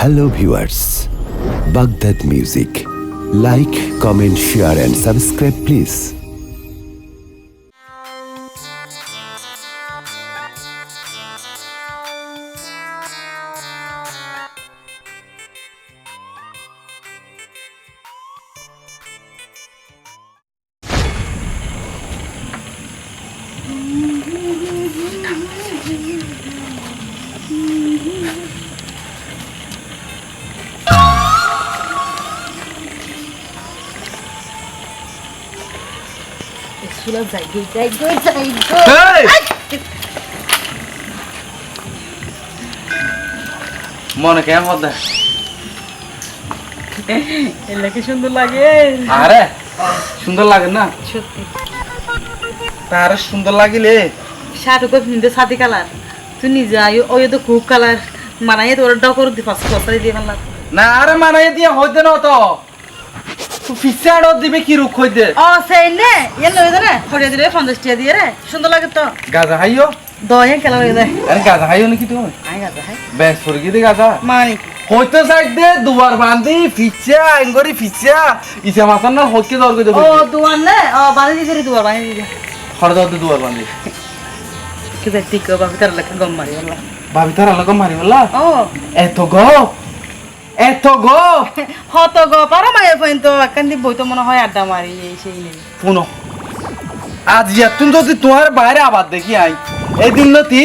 hello viewers Baghdad music like comment share and subscribe please Şuna zaygı zaygı zaygı. এই! মনে কেমন হতে এলে কি সুন্দর লাগে? আরে সুন্দর লাগে না? সত্যি। তার সুন্দর লাগিলে? শার্ট কো পিনতে সাদি কালার। তুই নিজে আই ওই তো খুব কালার। মানাই তোর ডাও করে দি পাঁচ বছর দিয়ে মানলা না আরে মানাই দিয়ে হইতে না তো। ফিসাড় দিবে কি রুখ হইতে? ও সেই নে এর লই দে ফড়িয়ে দিলে পঞ্চাশ টাকা দিয়ে রে সুন্দর লাগে তো। গাজা খাইও? দয়ে খেলা আরে গাজা খাইও নাকি তুমি? আই গাজা হাই বেশ গাজা? মানি হইতে সাইড দে দুবার বান্ধি ফিচা আঙ্গরি ফিচা ইসে মাসান না হইকে দর দেব ও দুয়ার নে? ও বানি দি করে দুয়ার বানি দি। খড় দাও দুবার বান্ধি কি দেখ ঠিক বাবু তার লেখা গম মারি আল্লাহ ভাবি তার আলোক মারি বললা? ও। এত গো এত গো? হত গো পারো মায়ের পয়েন তো একখান দি বই তো মনে হয় আড্ডা মারি এই সেই নেই। শুনো আজ যেতুন যদি তোমার বাইরে আবার দেখি আই এই দিন নতি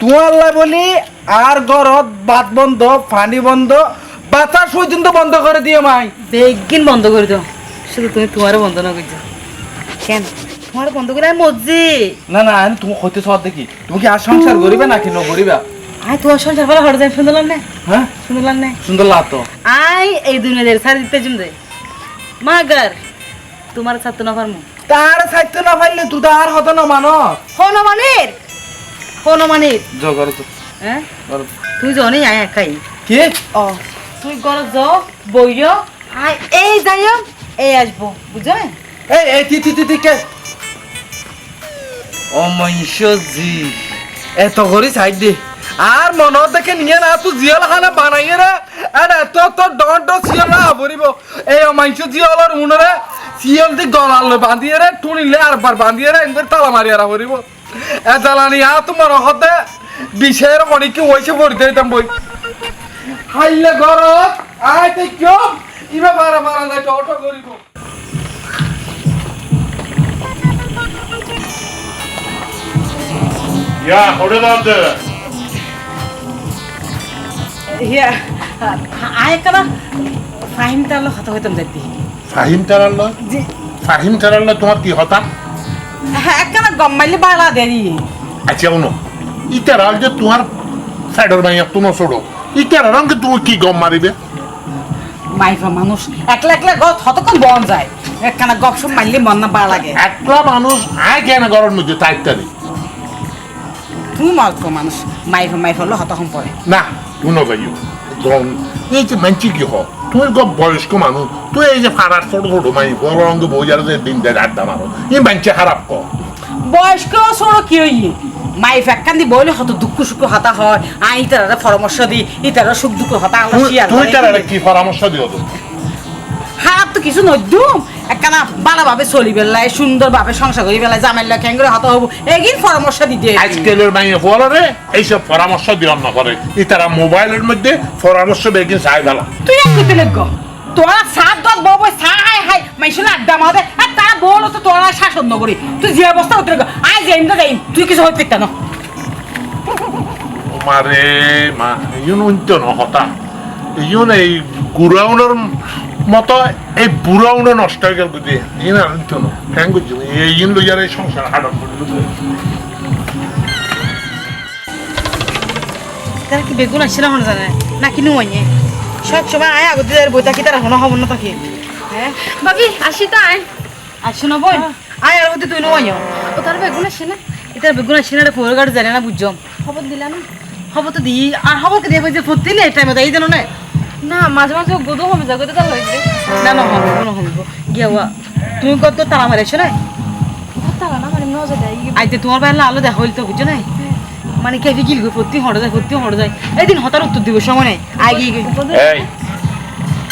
তোমার বলি আর ঘরত বাত বন্ধ পানি বন্ধ বাতাস পর্যন্ত বন্ধ করে দিয়ে মাই। বেগিন বন্ধ করে দাও। শুধু তুমি তোমারও বন্ধ না করছ কেন? তোমার বন্ধ করে মজ্জি। না না আমি তুমি হইতে সব দেখি। তুমি কি আর সংসার করিবে নাকি ন করিবা আই তোমার সংসার ফলে হঠাৎ সুন্দর লাগ না? হ্যাঁ? লাগ না? সুন্দর লাগতো আই এই দুনিয়াদের সারি দিতে জুম দে মাগার তোমার ছাত্র না পারমু? তার সাইতে না পাইলে তুই তো আর হতো না মানো হনুমানের? হনুমানের? জগর তো হ্যাঁ। তুই জনে আয় একাই কি? ও তুই গরজ য বইয় আই এই যাইও এই আসব বুঝো এই এই তি তি তি তি কে? ও মহিষজি এত করে সাইড দে। আর মন দেখে নিয়ে না তুই জিয়াল খানা বানাইয়ে রে। আর এত তো ডন্ট সিয়াল না ভরিব। এই অমাইশ জিয়ালর উনরে সিয়াল দি গলাল বাঁধিয়ে রে, টুনিলে আর বার বাঁধিয়ে রে একবার তালা মারিয়ে রা ভরিব। এ, জ্বালানি আ, তোমার হতে বিষের অনেক ওইসে ভরিতে দিতাম বই। হাইলে ঘর আয় তে কিয় ইবা বারা বারা নাই অটো করিব। du inte? ইয়া আয় কানা ফাহিম তাহলে কথা হইতাম যাইতি ফাহিম তারাল্লা জি। ফাহিম তারাল্লা তোমার কি হতা? হ্যাঁ একখানা গম মাইলে বাড়া দেরি আচ্ছা অনু ইতারাল যে তোমার সাইডর মাইয়া তুমি ছোড়ো ইতারাল রঙকে তুমি কি গম মারিবে মাইফা মানুষ একলা একলা গত হতক্ষণ বন যায়। একখানা গপ সব মারলে মন না বাড়া লাগে। একলা মানুষ আয় কেন গরম মধ্যে তাইতারি তুমি মত মানুষ মাইফা মাইফা হলো হতক্ষণ পরে না তুমি নগাইও যখন এই যে মানছি কি হ? তুমি গপ বয়স্ক মানুষ তুই এই যে ফারার ছোট ছোট মাই বড় রঙে বই যারা যে দিন দেয় আড্ডা মারো ই মানছে খারাপ ক? বয়স্ক ছোট কি হই? মাই একখান দি বইলে হত দুঃখ সুখ হতা হয়। আই তারা পরামর্শ দি ই তারা সুখ দুঃখ হতা আলো তুই তারা কি পরামর্শ দিও তো হাত তো কিছু নদ্যুম একখানা ভালোভাবে চলি বেলায় সুন্দর ভাবে সংসার করি বেলায় জামাইলা ক্যাঙ্গরে হত হব? এগিন পরামর্শ দিতে। আজকালের মাইয়ে ফলরে এইসব পরামর্শ দিও না করে তারা মোবাইলের মধ্যে পরামর্শ বেগিন চাই ভালো। তুই এক করতে লেগ তোরা সাত দশ বউ বই হাই মাইশুল আড্ডা মারে আর তারা বলো তো তোরা শাসন নগরী তুই যে অবস্থা হতে লেগ আই যে ইন্দা দেই তুই কিছু হইতে না মারে মা ইউন উন্তো নহতা ইউন এই গুড়াউনের মতো এই বুড়াউনো নষ্ট হয়ে গেল বুঝি ইন আর উন্তো ন। হ্যাঁ বুঝছি এই ইন লইয়ার এই সংসার হাডম করে তারা কি বেগুন আসছে না হন জানে? না কিনু আইনে সব সময় আয় আগতে আর বইতা কি তারা হনো হব না তাকে হ্যাঁ? বাবি আসি তাই আসছো না বই? আয় আর হতে তুই নো আইও ও তার বেগুন আসে না? এটা বেগুন আসছে না ফোর গাড়ি জানে না বুঝছম খবর দিলা না? হব তো দি আর হব কে দিয়ে যে ফুটতি নে টাইমে এই জানো না? না মাঝে মাঝে গোদো হবে যা গোদো লাগবে না না কোনো তুমি কত তালা মারেছো না তারা না মানে নজর দেয় আইতে তোমার বাইরে আলো দেখা হইল তো বুঝছ না মানে কেফি গিল প্রতি হড়ে যায় প্রতি হড়ে যায়। হতার উত্তর দিব সময় নাই। আগে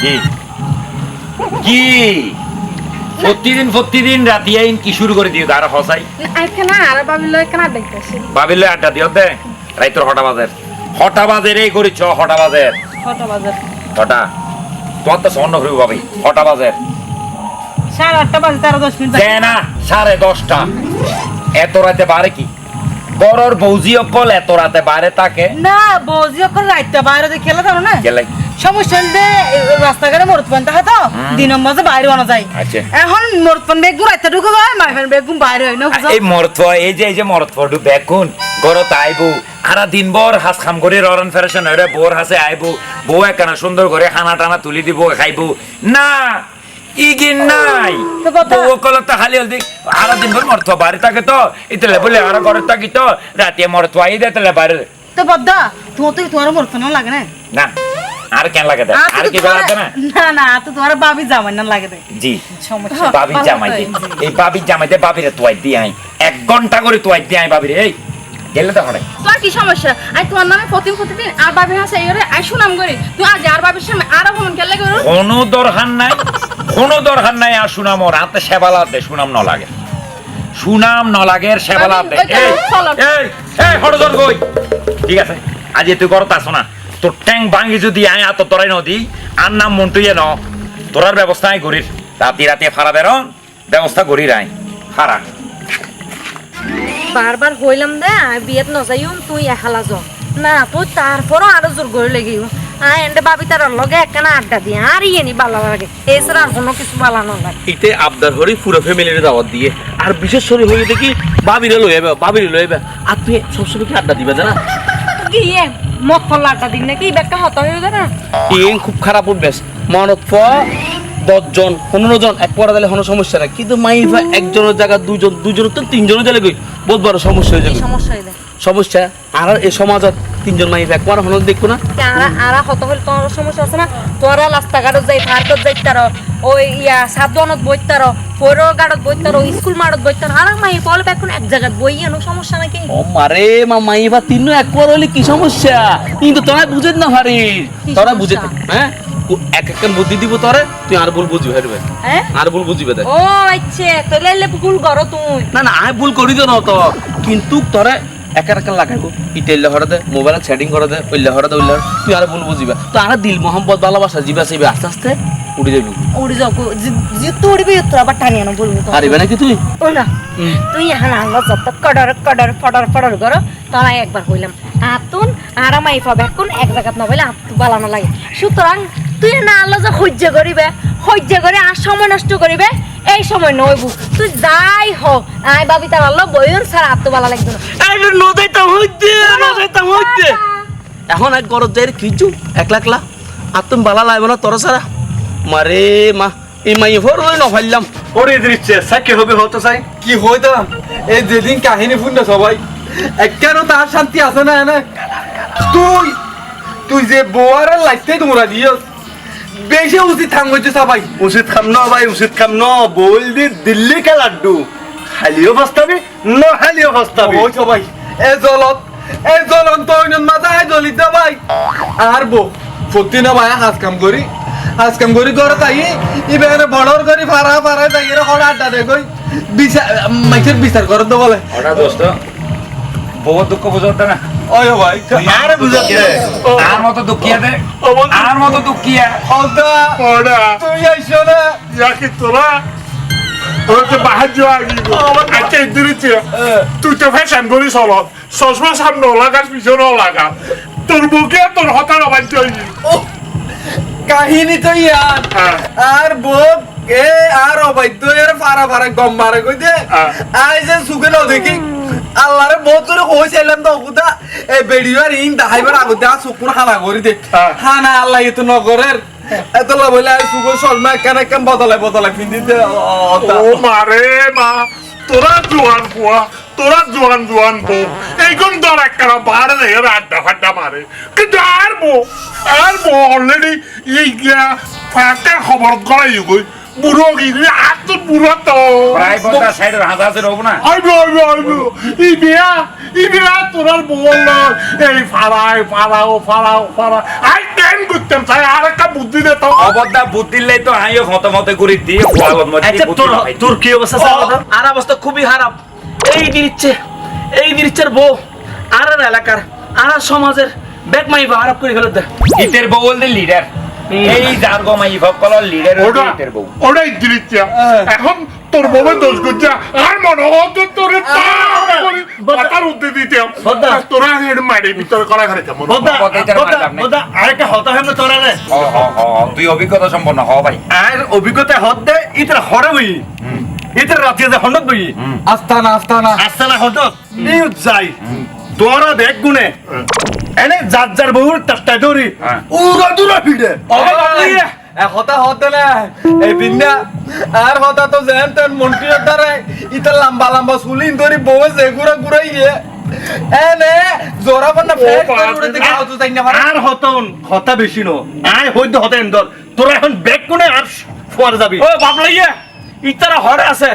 কি? কি? প্রতিদিন প্রতিদিন রাতি আইন কি শুরু করে দিও আর হসাই আর দেখতেছি ভাবিলে আড্ডা দিও দে রাইতর হটা বাজের। হটা বাজের করিছ হটা বাজের। ছটা বাজার। হটা তোমার তো স্বর্ণ করিব ভাবি হটা বাজের সাড়ে আটটা বাজে তেরো দশ মিনিট। না সাড়ে দশটা। এত রাতে বারে কি? বড়র বৌজি অকল এত রাতে বাইরে তাকে? না বৌজি এখন রাইতে বাইরে যে খেলে যাব না? গেলে সমস্যা হলে রাস্তাঘাটে মরত পান থাকে তো। দিন মাঝে বাইরে আনা যায়। আচ্ছা। এখন মরত পান বেগুন রাইতে ঢুকে যায় মাইফান বেগুন বাইরে হয় না এই মরত এই যে এই যে মরত ফটু দেখুন গরত আইবো সারা দিন বর হাস খাম করে ররন ফেরেশন হয়ে বোর হাসে আইবো বউ একখানা সুন্দর করে খানা টানা তুলি দিব খাইবো। না ইগিন নাই। বউ কলত খালি হলদি দিন ভর মরত বাড়ি থাকে তো। ইতলে বলে আর ঘরে থাকি তো। রাতে মরত আই দে তাহলে বাইরে তো বদ্দা তোমার তো তোমার মরত না লাগে না? না আর কেন লাগে দে? আর কি না? না না তো তোমার বাবি জামাই না লাগে দে। জি। সমস্যা। বাবির জামাইতে এই বাবির জামাইতে বাবিরে তোয়াই দিয়ে আই এক ঘণ্টা করে তোয়াই দিয়ে আই বাবিরে এই। গেলে তো হরে তোমার কি সমস্যা? আই তোমার নামে প্রতিদিন প্রতিদিন আর ভাবি হাসে এরে আই সুনাম করি। তুই আজ আর সামনে আর ফোন করো কোনো দরকার নাই কোনো দরকার নাই আর সুনাম ওর হাতে সেবালা দে সুনাম ন লাগে। সুনাম ন লাগে সেবালা দে। এই এই এই হরজন কই। ঠিক আছে আজ তুই করত আস না। তোর ট্যাং ভাঙি যদি আয় আত তোরাই নদী আর নাম মন্টুইয়ে ন তোরার ব্যবস্থা আই করিস রাতি রাতে ফারা বেরন ব্যবস্থা করি রাই ফারা বারবার হইলাম দে বিয়েত নজাইম তুই এহালা য। না তুই তারপরও আরও জোর করে লেগে এন্ডে ভাবি তার লগে একখানা আড্ডা দিয়ে আর ইয়ে নি ভালো লাগে। এছাড়া আর কোনো কিছু ভালো না লাগে ইতে আবদার হরি পুরো ফ্যামিলির দাওয়াত দিয়ে। আর বিশেষ করে হয়ে দেখি বাবিরে লই আইবে বাবিরে লই আইবে। আর তুই সবসময় কি আড্ডা দিবে না গিয়ে মত ফল আড্ডা দিন নাকি? ব্যাগটা হত হয়ে যায় না খুব খারাপ উঠবেস মনত প দশজন পনেরো জন এক পরে দিলে কোনো সমস্যা নাই। কিন্তু মাইফা একজনের জায়গা দুজন দুজনের তো তিনজনের দিলে কই? বহুত বড় সমস্যা হয়ে যাবে। সমস্যা আর এই সমাজত তিনজন মাইফা এক পরে হনো দেখব না। আরা আরা হত হইলে তোমার সমস্যা আছে না? তোরা রাস্তাঘাটত যাই পার্কত যাই তার ওই ইয়া সাবধানত বই তার পৌর গাড়ত বই তার স্কুল মাঠত বই তার আর মাই বল এখন এক জায়গায় বই আনো সমস্যা নাকি? ও মারে মা মাইফা তিন এক পরে হলে কি সমস্যা? কিন্তু তোরা বুঝেন না ভারি। তোরা সমস্যা? বুঝে হ্যাঁ? ও- এক একটা বুদ্ধি দিব তোরে তুই আর ভুল বুঝবি হারবে হ্যাঁ? আর ভুল বুঝিবে দেখ। ও আচ্ছা তাহলে এলে ভুল করো তুই না না আয় ভুল করি তো না তো। কিন্তু তোরে একা একা লাগাইবো। ইটেল হরে দে মোবাইল সেটিং করে দে ওইলে হরে দে ওইলে হরে। তুই আর ভুল বুঝিবা তো আর দিল মোহাম্মদ ভালোবাসা জিবা চাইবে আস্তে আস্তে উড়ে যাবি। উড়ি যাও জিতু উড়িবি তোর আবার টানি আনো বলব তো পারিবে নাকি তুই? ও না তুই এখন আল্লাহ যত কডর কডর ফডর ফডর করো তোরা একবার হইলাম। আতুন আর মাই পাবে এখন এক জায়গাত না হইলে আত্মু বালানো লাগে। সুতরাং তুই না আল্লাহ যে সহ্য করিবে সহ্য করে আর সময় নষ্ট করিবে এই সময় নইবু। তুই যাই হোক আই ভাবি তার আল্লাহ বইন ছাড়া আত্মু বালা লাগবে না। নদাইতাম হইতে নদাইতাম হইতে। এখন এক গরজ যাই খিচু একলা একলা? আর তুমি বালা লাগবে না তোর সারা মারে মা এই মাই ভর লই নফাইলাম ওরে দৃশ্যে সাকে হবে হতো চাই কি হইতাম? এই যেদিন কাহিনী শুনতে সবাই। কেন তার শান্তি আছে না এনে? তুই তুই যে বোয়ারে লাইতে তোমরা দিও বেশি উচিত থাম হইতে সবাই উচিত খাম ন ভাই উচিত খাম ন। বল দি দিল্লি কে লাড্ডু। খালিও ফস্তাবি ন খালিও ফস্তাবি ওই সবাই এ জলত এ জলন্ত অইনন মাথায় জ্বলি দে ভাই। আর বো সত্যি না ভাই হাজ কাম করি। হাজ কাম করি ঘরে তাই ইবেনে বড়র করি ফারা ফারা তাই এর হড় আড্ডা দে কই। বিচার মাইকের বিচার করে তো বলে। ওটা দোস্ত বউ দুঃখ বুঝতে না। ভাই আরে বুঝাতে আর মতো দুঃখিয়া দে। আর মতো দুঃখিয়া। হলতা ওরা তুই আইসো না। ইয়াকে তোরা তোরা তো বাহার যাওয়া গিয়ে আচ্ছা তুই তো ফ্যাশন করি চল চশমা সামনে লাগাস পিছনে লাগা তোর বুকে তোর হতার হয়ে কাহিনী তো ইয়ার। হ্যাঁ। আর বক এ আর অবৈধ এর ফারা ফারা গম মারে কই দে হ্যাঁ। আই যে সুগে ন দেখি। আল্লাহরে বহুত করে কইছিলাম তো খুদা এ ভিডিও আর ইন দাহাইবার আগতে আর সুকুর খানা করি দে। খানা আল্লাহ এত নগরের। এত লা বলে আই সুগো শর্মা কেন কেন বদলাই বদলাই পিন্দি দে ও মারে মা তোরা জোয়ান পোয়া তোরা জোয়ান জোয়ান বউ। এইগুন তোর একটা বাড়ে রে আড্ডা ফাড্ডা মারে। কিন্তু আর বউ আর বউ অলরেডি এই ফাঁকা খবর করাই গই। বুড়ো গিয়ে আর তো বুড়ো তো। প্রায় বন্ধা সাইডের হাত আছে রব না। আইবো আইবো আইবো। এই বিয়া ইদিরা তোরার বল এই ফাড়ায় ফাড়াও ফাড়াও ফাড়া আই টেন করতাম তাই আর একটা বুদ্ধি দে তো। অবদা বুদ্ধিলে তো আইও মত মত করে দিয়ে গোয়ালত মধ্যে আচ্ছা তোর তোর কি অবস্থা আর অবস্থা খুবই খারাপ। এই দিচ্ছে এই দিচ্ছের বউ আর এলাকার আর আর সমাজের ব্যাগ মাই খারাপ করে ফেলে দে। ইতের বউ বলতে লিডার এই যার গমাই লিডার ওটাই দিলিচ্ছা এখন তোর বউয়ে দোষ করছে আর মনে হতো তোর কথার উদ্দে দিতে তোরা হেড মারি ভিতরে করা ঘরে কেমন আরেকটা হতা হেন তোরা রে তুই অভিজ্ঞতা সম্পন্ন হ ভাই। আর অভিজ্ঞতা হত দে ইতর হরে বই ইতর রাতে যে হন্ডত বই। আস্তানা আস্তানা। আস্তানা হন্ডত ইউ যাই। তোরা দেখ গুনে এনে যার যার বহুর। উড়া দুরা ফিডে হতা হতে না? এই বিন্দা আর হতা তো যেন তেন মন্ত্রীর দ্বারা ইতা লম্বা লম্বা চুলিন ধরি বউ যে ঘুরা গিয়ে এনে জোরা বান্না ফেট উড়ে দিকে আউতো তাই না আর হতন হতা বেশি নো। আয় হইতে হতে এন্দর তোরা এখন ব্যাগ কোনে আর ফোয়ার যাবি? ও বাবলাইয়া ইতারা হরে আছে।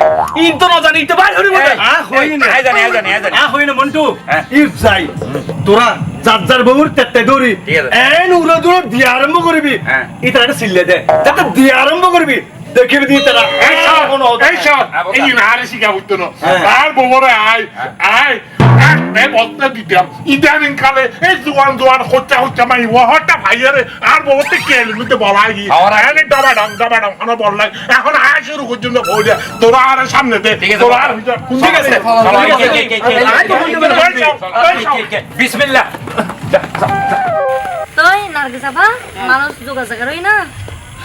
ইন তো না জানি ইতে বাইরে হইব এই, আ হই না? আয় জানি, আয় জানি, আয় জানি। আ হই না মন্টু। ইফ যাই। তোরা যার যার তেতে দৌড়ি এন উড়া দুরা দিয়ে আরম্ভ করবি হ্যাঁ। ইতারা একটা সিল্লে দে যাতে দিয়ে আরম্ভ করবি দেখিবি দিয়ে তারা এই এই সব এই সব হ্যাঁ, বলতাম। এই নারে শিখা হইতো না হ্যাঁ। আর বউরে আয় আয় একটা বস্তা দিতাম ইদানিং কালে এই জোয়ান জোয়ান হচ্চা হচ্চা মাই ওহটা ভাইয়ারে আর বউতে কেল নিতে বলাই গিয়ে আরে ডাবা ডাং ডাবা ডাং হানা বললাই এখন আয় শুরু পর্যন্ত বইয়া তোরা আর সামনে দে তোরা আর ঠিক আছে। বিসমিল্লাহ তুই নার্গিস আপা মানুষ যোগাযোগ রই না?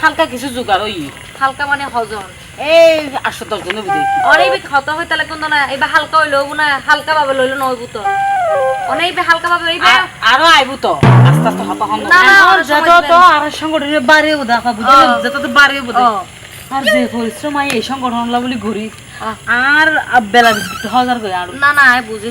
হালকা কিছু জোগাড় ওই হালকা মানে হজন এই আটশো দশ জনের বুঝে অনেক ক্ষত হয় তাহলে কোন না এবার হালকা হইল না হালকা ভাবে লইলো নইবো তো অনেক হালকা ভাবে হইবে আরও আইবো তো আস্তে আস্তে হতা হন না, যত তো আর সংগঠনের হয় বুঝলেন ও। যত তো বাড়িয়ে বোধ আর যে পরিশ্রম হয় এই সংগঠনলা বলি ঘুরি। আর বেলা হাজার করে আর না না আই বুঝি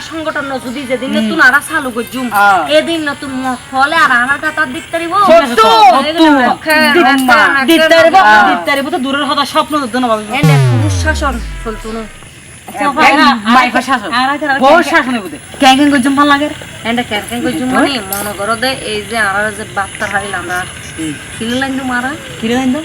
সংগঠন ন যদি যেদিন নতুন আরা চালু। এদিন নতুন ফলে আর তো দূরের কথা স্বপ্ন তো না বাবা এনে শাসন চলতুনো মাইফা শাসন বউ শাসনে বুঝে ক্যাং ক্যাং করছম ভালো লাগে? এন্ড ক্যারকেন করজুম মানে মনে করো দে এই যে আর যে বাপ্তার হারিলাম না কিলো লাইন মারা? কিরে নাই তো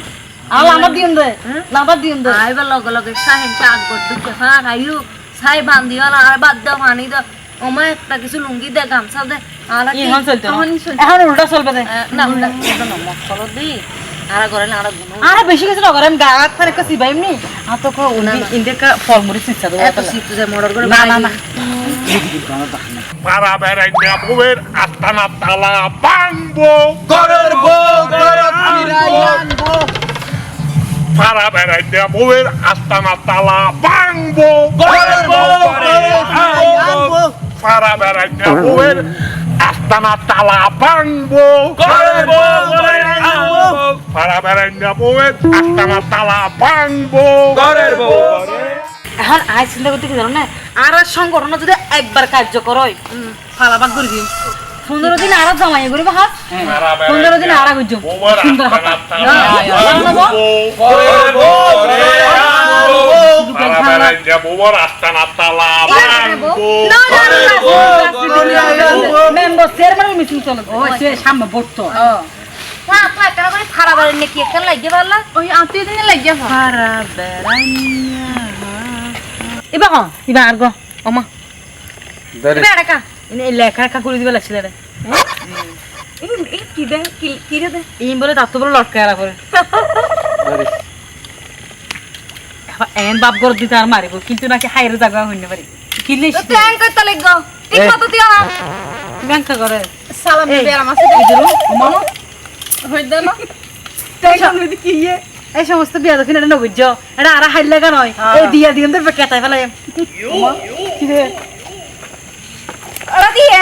আর লাম্বার দিন দে লাম্বার দিন দে। আইবার লগে লগে সাহেন চা আগর দুকে আইও সাই বান্ধি হল আর বাদ দাও পানি দাও ওমা একটা কিছু লুঙ্গি দে গামছা দে আর কি এখন চলতে না। এখনই চলতে। এখন উল্টা চলবে দে। না ওটা ওটা না মশলা দি। আর করে না আর গুনো। আর বেশি কিছু নগর আমি গাত ফারে কাছে বাইমনি আর তো কো উনি ইন্ডিয়া ফলমুড়ি চিন্তা দেবো এত শীত যে মর্ডার করে না না না। পাড়া বেড়াই না বউয়ের আস্তানা তালা ভাঙবো বেড়াই বউয়ের আস্তানা তালা ভাঙবো। বেড়াই বউয়ের আস্তানা তালা ভাঙবো। বেড়াই বউয়ের আস্তানা তালা ভাঙবো। এখন আই চিন্তা করতে কি জানো না আর সংগঠন যদি একবার কার্যকর হয় ফালাবাদ করে দিন পনেরো দিন আর জামাই করিব হাত? পনেরো দিন আর করছ বউয়ের সুন্দর সামনে বসতো। না তো একটা করে খারাপ নাকি একটা লাগে পারলা ওই আত্মীয় দিনে লাগিয়া হয় এবার কম এবার আর গো। লেখা লেখা করে দিবে লাগছিল রে কি দে কি রে দে এই বলে তার তো বলে লটকায় রাখে এন বাপ গর দিতে আর মারিব কিন্তু নাকি হাইরে জায়গা হইতে পারি কিনলে তো ট্যাঙ্ক করতে লাগবো ঠিক মতো দিও না। ব্যাংক করে সালাম এই, আমার সাথে হই দে না। কি ইয়ে? এই সমস্ত বিয়া দক্ষিণ এটা নবুজ এটা আর হাইল লাগা নয় এই দিয়া দিন তো কেতাই ফেলাই কি রে ওরা দিয়ে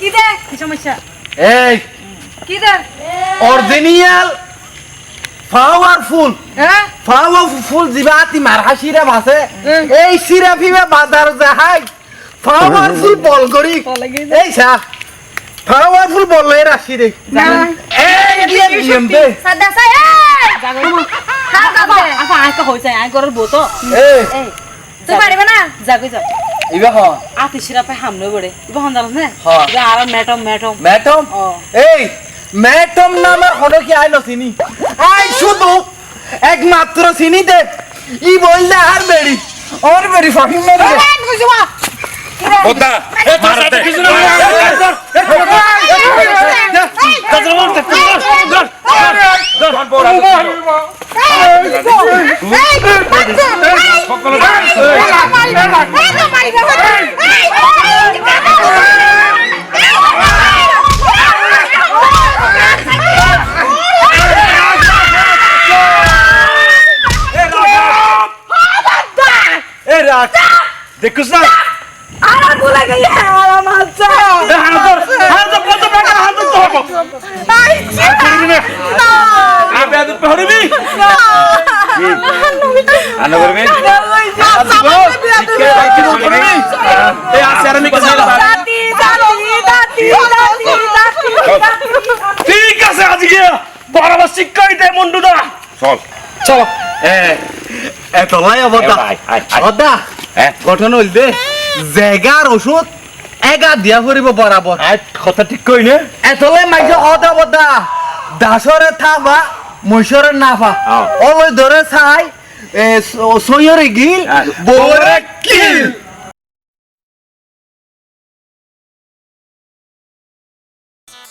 কি দে কি সমস্যা? এই কি দে অরিজিনাল পাওয়ারফুল হ্যাঁ? পাওয়ারফুল জিবা আতি মারহা সিরা ভাসে এই সিরা ফিবা বাজার যাহাই পাওয়ারফুল বল করি। এই সা পাওয়ারফুল বল লয়ে রাখি রে। এই দিয়ে দে। সাদা সাই হ্যাঁ কাছে আচ্ছা আইকা হইছে আই বউ তো। এই। এই। তুই পারবে না? যাগই যা ইবা হ। আতি সিরাপে হামলে বড়ে। ইবা হন জানাস না? হ্যাঁ। ইবা আর ম্যাডাম ম্যাডাম। ম্যাডাম। এই ম্যাডাম নামের হলো কি আইলো চিনি? আই শুধু একমাত্র চিনি দে। ই বললে আর বেড়ি ওর বেড়ি ফাকিং মেরে এ রাখ দেখুস না? ঠিক আছে আজকে বরাবর শিক্ষা দিতে মন্ডু দা চল চলো এ এত লাই অবদা। অদা হ্যাঁ? গঠন হইল দে। জেগার ওষুধ এগা দিয়া ফুরিব বরাবর কথা ঠিক কই না? এতলে মাইছে অদা বদা দাসরে থাবা মৈশরে নাফা। ওই ধরে চাই এ সৈয়রে গিল বউরে কিল।